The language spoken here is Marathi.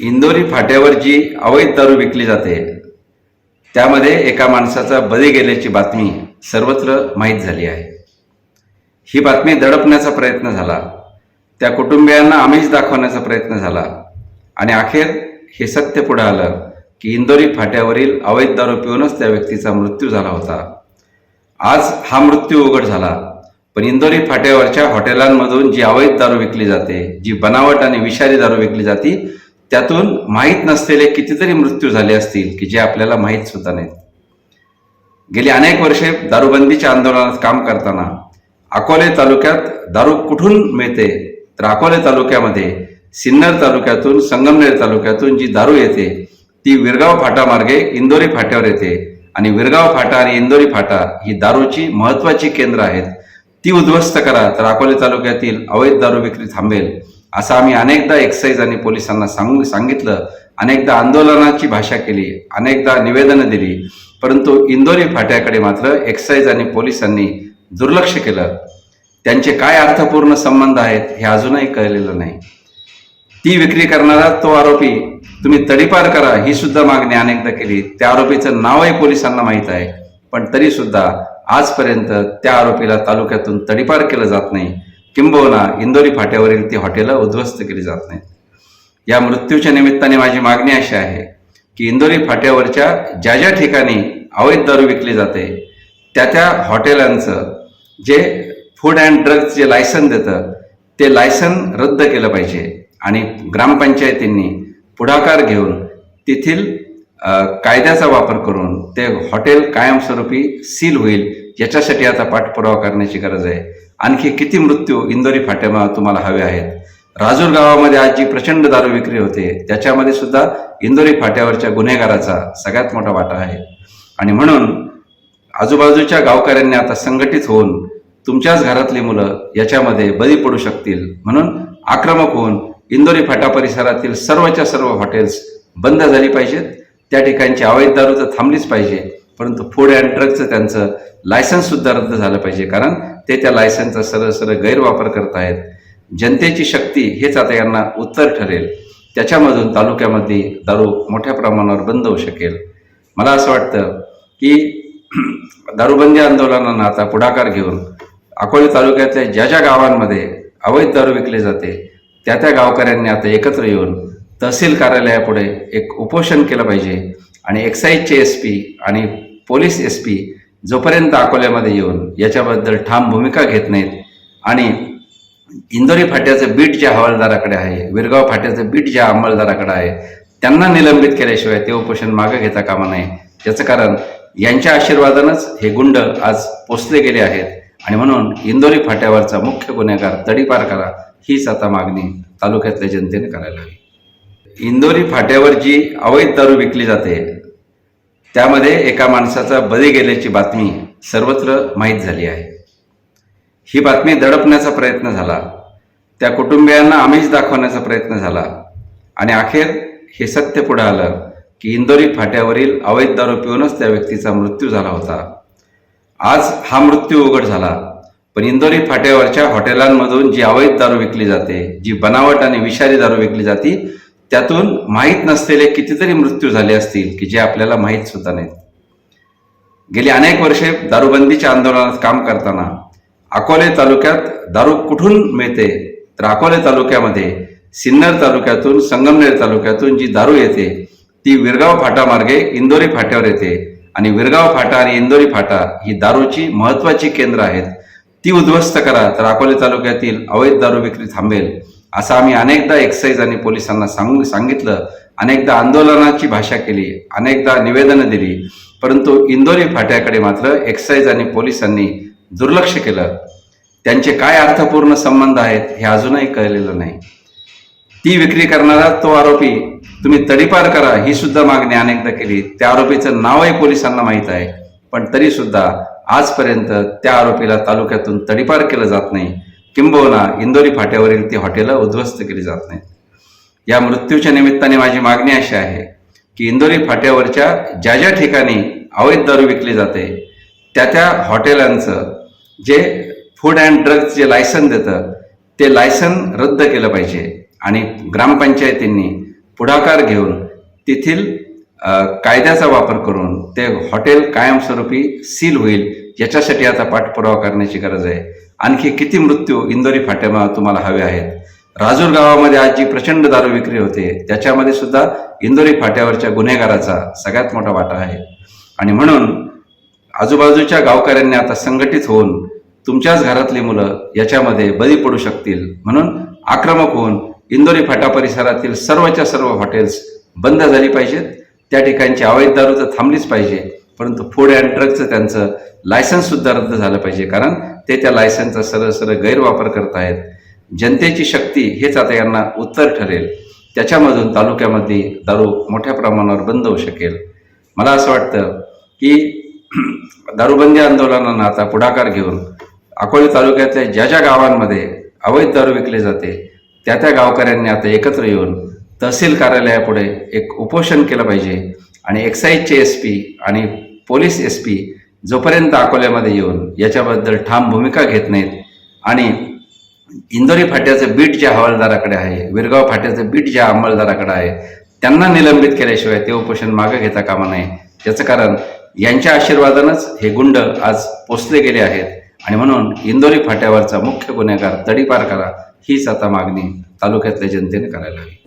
इंदोरी फाट्यावर जी अवैध दारू विकली जाते. त्यामध्ये एका माणसाचा बळी गेल्याची बातमी सर्वत्र माहीत झाली आहे. ही बातमी दडपण्याचा प्रयत्न झाला. त्या कुटुंबियांना आमिष दाखवण्याचा प्रयत्न झाला. आणि अखेर हे सत्य पुढे आलं की इंदोरी फाट्यावरील अवैध दारू पिऊनच त्या व्यक्तीचा मृत्यू झाला होता. आज हा मृत्यू उघड झाला. पण इंदोरी फाट्यावरच्या हॉटेलांमधून जी अवैध दारू विकली जाते जी बनावट आणि विषारी दारू विकली जाते त्यातून माहीत नसलेले कितीतरी मृत्यू झाले असतील की जे आपल्याला माहीत सुद्धा नाहीत. गेली अनेक वर्षे दारूबंदीच्या आंदोलनात काम करताना अकोले तालुक्यात दारू कुठून मिळते? तर अकोले तालुक्यामध्ये सिन्नर तालुक्यातून संगमनेर तालुक्यातून जी दारू येते ती विरगाव फाटामार्गे इंदोरी फाट्यावर येते. आणि विरगाव फाटा आणि इंदोरी फाटा ही दारूची महत्वाची केंद्र आहेत. ती उद्ध्वस्त करा तर अकोले तालुक्यातील अवैध दारू विक्री थांबेल. असं आम्ही अनेकदा एक्साईज आणि पोलिसांना सांगू सांगितलं. अनेकदा आंदोलनाची भाषा केली अनेकदा निवेदनं दिली. परंतु इंदोरी फाट्याकडे मात्र एक्साईज आणि पोलिसांनी दुर्लक्ष केलं. त्यांचे काय अर्थपूर्ण संबंध आहेत हे अजूनही कळलेलं नाही. ती विक्री करणारा तो आरोपी तुम्ही तडीपार करा ही सुद्धा मागणी अनेकदा केली. त्या आरोपीचं नावही पोलिसांना माहीत आहे. पण तरी सुद्धा आजपर्यंत त्या आरोपीला तालुक्यातून तडीपार केलं जात नाही. किंबहुना इंदोरी फाट्यावरील ती हॉटेलं उद्ध्वस्त केली जात नाहीत या मृत्यूच्या निमित्ताने माझी मागणी अशी आहे की इंदोरी फाट्यावरच्या ज्या ज्या ठिकाणी अवैध दारू विकली जाते त्या त्या हॉटेलांचं जे फूड अँड ड्रग्ज जे लायसन देतं ते लायसन रद्द केलं पाहिजे. आणि ग्रामपंचायतींनी पुढाकार घेऊन तेथील कायद्याचा वापर करून ते हॉटेल कायमस्वरूपी सील होईल याच्यासाठी आता पाठपुरावा करण्याची गरज आहे. आणखी किती मृत्यू इंदोरी फाट्यामा तुम्हाला हवे आहेत? राजूर गावामध्ये आज जी प्रचंड दारू विक्री होते त्याच्यामध्ये सुद्धा इंदोरी फाट्यावरच्या गुन्हेगाराचा सगळ्यात मोठा वाटा आहे. आणि म्हणून आजूबाजूच्या गावकऱ्यांनी आता संघटित होऊन तुमच्याच घरातली मुलं याच्यामध्ये बळी पडू शकतील. म्हणून आक्रमक होऊन इंदोरी फाटा परिसरातील सर्वच्या सर्व हॉटेल्स बंद झाली पाहिजेत. त्या ठिकाणची अवैध दारू तर थांबलीच पाहिजे परंतु फूड अँड ड्रगचं त्यांचं लायसन्ससुद्धा रद्द झालं पाहिजे कारण ते त्या लायसन्सचा सरळ सरळ गैरवापर करत आहेत जनतेची शक्ती हेच आता यांना उत्तर ठरेल. त्याच्यामधून तालुक्यामध्ये दारू मोठ्या प्रमाणावर बंद होऊ शकेल. मला असं वाटतं की दारूबंदी आंदोलनानं आता पुढाकार घेऊन अकोले तालुक्यातल्या ज्या ज्या गावांमध्ये अवैध दारू विकले जाते त्या त्या गावकऱ्यांनी आता एकत्र येऊन तहसील कार्यालयापुढे एक उपोषण केलं पाहिजे आणि एक्साईजचे एस पी आणि पोलीस एस पी जोपर्यंत अकोल्यामध्ये येऊन याच्याबद्दल ठाम भूमिका घेत नाहीत आणि इंदोरी फाट्याचं बीट ज्या हवालदाराकडे आहे विरगाव फाट्याचं बीट ज्या अंमलदाराकडे आहे त्यांना निलंबित केल्याशिवाय ते उपोषण मागं घेता कामा नये. याचं कारण यांच्या आशीर्वादानंच हे गुंड आज पोचले गेले आहेत आणि म्हणून इंदोरी फाट्यावरचा मुख्य गुन्हेगार तडीपार करा हीच आता मागणी तालुक्यातल्या जनतेने करायला हवी. इंदोरी फाट्यावर जी अवैध दारू विकली जाते. त्यामध्ये एका माणसाचा बळी गेल्याची बातमी सर्वत्र माहीत झाली आहे. ही बातमी दडपण्याचा प्रयत्न झाला. त्या कुटुंबियांना आमिष दाखवण्याचा प्रयत्न झाला. आणि अखेर हे सत्य पुढे आलं की इंदोरी फाट्यावरील अवैध दारू पिऊनच त्या व्यक्तीचा मृत्यू झाला होता. आज हा मृत्यू उघड झाला. पण इंदोरी फाट्यावरच्या हॉटेलांमधून जी अवैध दारू विकली जाते जी बनावट आणि विषारी दारू विकली जाते त्यातून माहीत नसलेले कितीतरी मृत्यू झाले असतील की जे आपल्याला माहीत सुद्धा नाहीत. गेली अनेक वर्षे दारूबंदीच्या आंदोलनात काम करताना अकोले तालुक्यात दारू कुठून मिळते? तर अकोले तालुक्यामध्ये सिन्नर तालुक्यातून संगमनेर तालुक्यातून जी दारू येते ती विरगाव फाटामार्गे इंदोरी फाट्यावर येते. आणि विरगाव फाटा आणि इंदोरी फाटा ही दारूची महत्वाची केंद्र आहेत. ती उद्ध्वस्त करा तर अकोले तालुक्यातील अवैध दारू विक्री थांबेल. असं आम्ही अनेकदा एक्साईज आणि पोलिसांना सांगू सांगितलं. अनेकदा आंदोलनाची भाषा केली अनेकदा निवेदनं दिली. परंतु इंदोरी फाट्याकडे मात्र एक्साईज आणि पोलिसांनी दुर्लक्ष केलं. त्यांचे काय अर्थपूर्ण संबंध आहेत हे अजूनही कळलेलं नाही. ती विक्री करणारा तो आरोपी तुम्ही तडीपार करा ही सुद्धा मागणी अनेकदा केली. त्या आरोपीचं नावही पोलिसांना माहीत आहे. पण तरी सुद्धा आजपर्यंत त्या आरोपीला तालुक्यातून तडीपार केलं जात नाही. किंबहुना इंदोरी फाट्यावरील ती हॉटेलं उद्ध्वस्त केली जात नाहीत या मृत्यूच्या निमित्ताने माझी मागणी अशी आहे की इंदोरी फाट्यावरच्या ज्या ज्या ठिकाणी अवैध दारू विकली जाते त्या त्या हॉटेलांचं जे फूड अँड ड्रग्ज जे लायसन देतं ते लायसन रद्द केलं पाहिजे आणि ग्रामपंचायतींनी पुढाकार घेऊन तेथील कायद्याचा वापर करून ते हॉटेल कायमस्वरूपी सील होईल याच्यासाठी आता पाठपुरावा करण्याची गरज आहे. आणखी किती मृत्यू इंदोरी फाट्यामा तुम्हाला हवे आहेत? राजूर गावामध्ये आज जी प्रचंड दारू विक्री होते. त्याच्यामध्ये सुद्धा इंदोरी फाट्यावरच्या गुन्हेगाराचा सगळ्यात मोठा वाटा आहे. आणि म्हणून आजूबाजूच्या गावकऱ्यांनी आता संघटित होऊन तुमच्याच घरातली मुलं याच्यामध्ये बळी पडू शकतील. म्हणून आक्रमक होऊन इंदोरी फाटा परिसरातील सर्वच्या सर्व हॉटेल्स बंद झाली पाहिजेत. त्या ठिकाणची अवैध दारू तर थांबलीच पाहिजे. परंतु फूड अँड ट्रकचं त्यांचं लायसन्स सुद्धा रद्द झालं पाहिजे. कारण ते त्या लायसन्सचा सरळ सरळ गैरवापर करत आहेत जनतेची शक्ती हेच आता यांना उत्तर ठरेल. त्याच्यामधून तालुक्यामध्ये दारू मोठ्या प्रमाणावर बंद होऊ शकेल. मला असं वाटतं की दारूबंदी आंदोलनानं आता पुढाकार घेऊन अकोले तालुक्यातल्या ज्या ज्या गावांमध्ये अवैध दारू विकले जाते त्या त्या गावकऱ्यांनी आता एकत्र येऊन तहसील कार्यालयापुढे एक उपोषण केलं पाहिजे आणि एक्साईजचे एस पी आणि पोलीस एस पी जोपर्यंत अकोल्यामध्ये येऊन याच्याबद्दल ठाम भूमिका घेत नाहीत आणि इंदोरी फाट्याचं बीट ज्या हवालदाराकडे आहे विरगाव फाट्याचं बीट ज्या अंमलदाराकडे आहे त्यांना निलंबित केल्याशिवाय ते उपोषण मागे घेता कामा नये. याचं कारण यांच्या आशीर्वादानंच हे गुंड आज पोचले गेले आहेत. आणि म्हणून इंदोरी फाट्यावरचा मुख्य गुन्हेगार तडीपार करा हीच आता मागणी तालुक्यातल्या जनतेने करायला हवी.